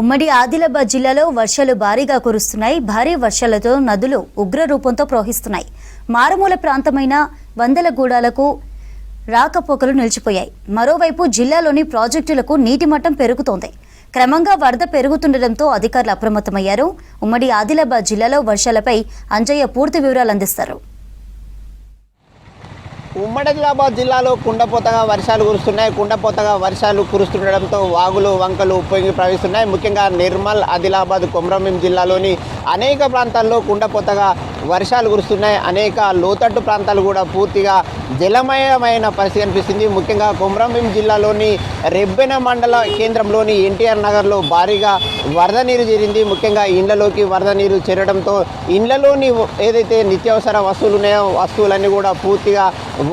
ఉమ్మడి ఆదిలాబాద్ జిల్లాలో వర్షాలు భారీగా కురుస్తున్నాయి. భారీ వర్షాలతో నదులు ఉగ్ర రూపంతో ప్రవహిస్తున్నాయి. మారుమూల ప్రాంతమైన వందల గూడాలకు రాకపోకలు నిలిచిపోయాయి. మరోవైపు జిల్లాలోని ప్రాజెక్టులకు నీటి మట్టం పెరుగుతోంది. క్రమంగా వరద పెరుగుతుండటంతో అధికారులు అప్రమత్తమయ్యారు. ఉమ్మడి ఆదిలాబాద్ జిల్లాలో వర్షాలపై అంజయ్య పూర్తి వివరాలు అందిస్తారు. ఉమ్మడి ఆదిలాబాద్ జిల్లాలో కుండపోతగా వర్షాలు కురుస్తున్నాయి. కుండపోతగా వర్షాలు కురుస్తుండడంతో వాగులు వంకలు ఉప్పొంగి ప్రవహిస్తున్నాయి. ముఖ్యంగా నిర్మల్ ఆదిలాబాద్ కొమరంభీం జిల్లాలోని అనేక ప్రాంతాల్లో కుండపోతగా వర్షాలు కురుస్తున్నాయి. అనేక లోతట్టు ప్రాంతాలు కూడా పూర్తిగా జలమయమైన పరిస్థితి కనిపిస్తుంది. ముఖ్యంగా కొమరంభీం జిల్లాలోని రెబ్బెన మండల కేంద్రంలోని ఎన్టీఆర్ నగర్లో భారీగా వరద నీరు చేరింది. ముఖ్యంగా ఇండ్లలోకి వరద నీరు చేరడంతో ఇండ్లలోని ఏదైతే నిత్యావసర వస్తువులు ఉన్నాయో వస్తువులన్నీ కూడా పూర్తిగా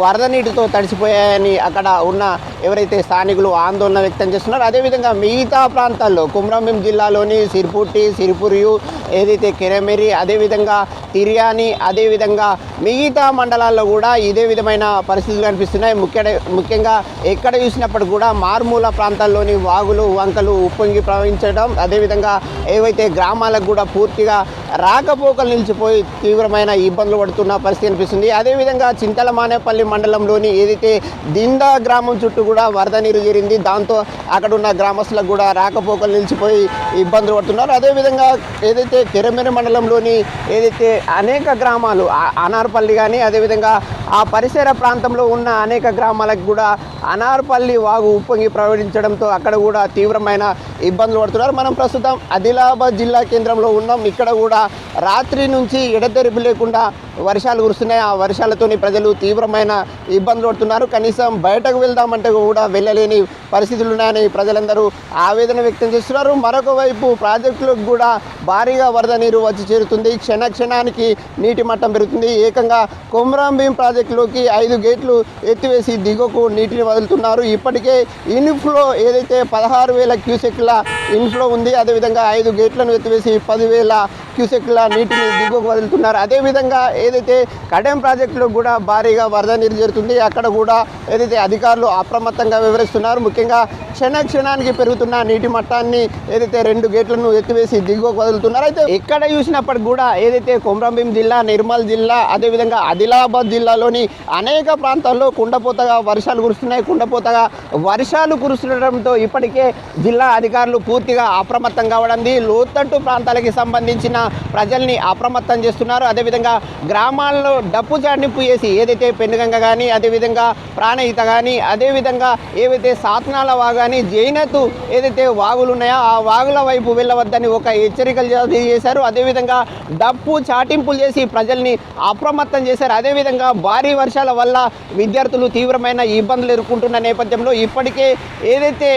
వరద నీటితో తడిసిపోయాయని అక్కడ ఉన్న ఎవరైతే స్థానికులు ఆందోళన వ్యక్తం చేస్తున్నారో అదేవిధంగా మిగతా ప్రాంతాల్లో కుమ్రంభీం జిల్లాలోని సిరిపుట్టి సిరిపురియు ఏదైతే కెరమెరి అదేవిధంగా తిర్యాని అదేవిధంగా మిగతా మండలాల్లో కూడా ఇదే విధమైన పరిస్థితులు కనిపిస్తున్నాయి. ముఖ్య ముఖ్యంగా ఎక్కడ చూసినప్పటికి కూడా మారుమూల ప్రాంతాల్లోని వాగులు వంకలు ఉప్పొంగి ప్రవహించడం అదేవిధంగా ఏవైతే గ్రామాలకు కూడా పూర్తిగా రాకపోకలు నిలిచిపోయి తీవ్రమైన ఇబ్బందులు పడుతున్న పరిస్థితి కనిపిస్తుంది. అదేవిధంగా చింతలమానేపల్లి మండలంలోని ఏదైతే దిందా గ్రామం చుట్టూ కూడా వరద నీరు చేరింది. దాంతో అక్కడ ఉన్న గ్రామస్తులకు కూడా రాకపోకలు నిలిచిపోయి ఇబ్బందులు పడుతున్నారు. అదేవిధంగా ఏదైతే కెరమెర మండలంలోని ఏదైతే అనేక గ్రామాలు అనార్పల్లి కానీ అదేవిధంగా ఆ పరిసర ప్రాంతంలో ఉన్న అనేక గ్రామాలకు కూడా అనార్పల్లి వాగు ఉప్పొంగి ప్రవహించడంతో అక్కడ కూడా తీవ్రమైన ఇబ్బందులు పడుతున్నారు. మనం ప్రస్తుతం ఆదిలాబాద్ జిల్లా కేంద్రంలో ఉన్నాం. ఇక్కడ కూడా రాత్రి నుంచి ఎడతెరిపి లేకుండా వర్షాలు కురుస్తున్నాయి. ఆ వర్షాలతోని ప్రజలు తీవ్రమైన ఇబ్బందులు పడుతున్నారు. కనీసం బయటకు వెళ్దామంటే కూడా వెళ్ళలేని పరిస్థితులు ఉన్నాయని ప్రజలందరూ ఆవేదన వ్యక్తం చేస్తున్నారు. మరొక వైపు ప్రాజెక్టులకు కూడా భారీగా వరద నీరు వచ్చి చేరుతుంది. క్షణ క్షణానికి నీటి మట్టం పెరుగుతుంది. ఏకంగా కొమరాంభీం ప్రాజెక్టులోకి ఐదు గేట్లు ఎత్తివేసి దిగువకు నీటిని వదులుతున్నారు. ఇప్పటికే ఇన్ఫ్లో ఏదైతే పదహారు వేల క్యూసెక్ల ఇన్ఫ్లో ఉంది అదేవిధంగా ఐదు గేట్లను ఎత్తివేసి పదివేల క్యూసెక్ల నీటిని దిగువకు వదులుతున్నారు. అదేవిధంగా ఏదైతే కడెం ప్రాజెక్టులో కూడా భారీగా వరద నీరు జరుగుతుంది అక్కడ కూడా ఏదైతే అధికారులు అప్రమత్తంగా వివరిస్తున్నారు. ముఖ్యంగా క్షణ క్షణానికి పెరుగుతున్న నీటి మట్టాన్ని ఏదైతే రెండు గేట్లను ఎత్తివేసి దిగువకు వదులుతున్నారు. అయితే ఎక్కడ చూసినప్పటికి కూడా ఏదైతే కొమరంభీం జిల్లా నిర్మల్ జిల్లా అదేవిధంగా ఆదిలాబాద్ జిల్లాలోని అనేక ప్రాంతాల్లో కుండపోతగా వర్షాలు కురుస్తున్నాయి. కుండపోతగా వర్షాలు కురుస్తుండటంతో ఇప్పటికే జిల్లా అధికారులు పూర్తిగా అప్రమత్తం కావడం లోతట్టు ప్రాంతాలకి సంబంధించిన ప్రజల్ని అప్రమత్తం చేస్తున్నారు. అదేవిధంగా గ్రామాల్లో డప్పు చాటింపు చేసి ఏదైతే పెనుగంగ కానీ అదేవిధంగా ప్రాణహిత కానీ అదేవిధంగా ఏవైతే సాత్నాల వాగాని జైనత్తు జైనతు ఏదైతే వాగులు ఉన్నాయో ఆ వాగుల వైపు వెళ్ళవద్దని ఒక హెచ్చరికలు జారీ చేశారు. అదేవిధంగా డప్పు చాటింపులు చేసి ప్రజల్ని అప్రమత్తం చేశారు. అదేవిధంగా భారీ వర్షాల వల్ల విద్యార్థులు తీవ్రమైన ఇబ్బందులు ఎదుర్కొంటున్న నేపథ్యంలో ఇప్పటికే ఏదైతే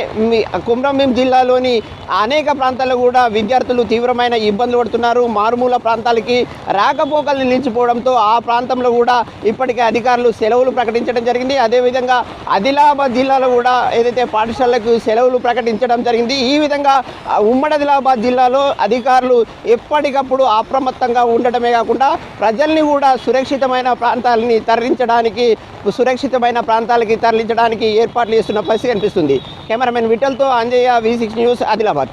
కుమ్రంభీం జిల్లాలోని అనేక ప్రాంతాల్లో కూడా విద్యార్థులు తీవ్రమైన ఇబ్బందులు పడుతున్నారు. మారుమూల ప్రాంతాలకి రాకపోకలు నిలిచిపోవడంతో ఆ ప్రాంతంలో కూడా ఇప్పటికే అధికారులు సెలవులు ప్రకటించడం జరిగింది. అదేవిధంగా ఆదిలాబాద్ జిల్లాలో కూడా ఏదైతే పాఠశాలలకు సెలవులు ప్రకటించడం జరిగింది ఈ విధంగా ఉమ్మడి ఆదిలాబాద్ జిల్లాలో అధికారులు ఎప్పటికప్పుడు అప్రమత్తంగా ఉండటమే కాకుండా ప్రజల్ని కూడా సురక్షితమైన ప్రాంతాలని తరలించడానికి సురక్షితమైన ప్రాంతాలకి తరలించడానికి ఏర్పాట్లు చేస్తున్న పరిస్థితి కనిపిస్తుంది. Cameraman విఠల్తో Anjaiah V six news Adilabad.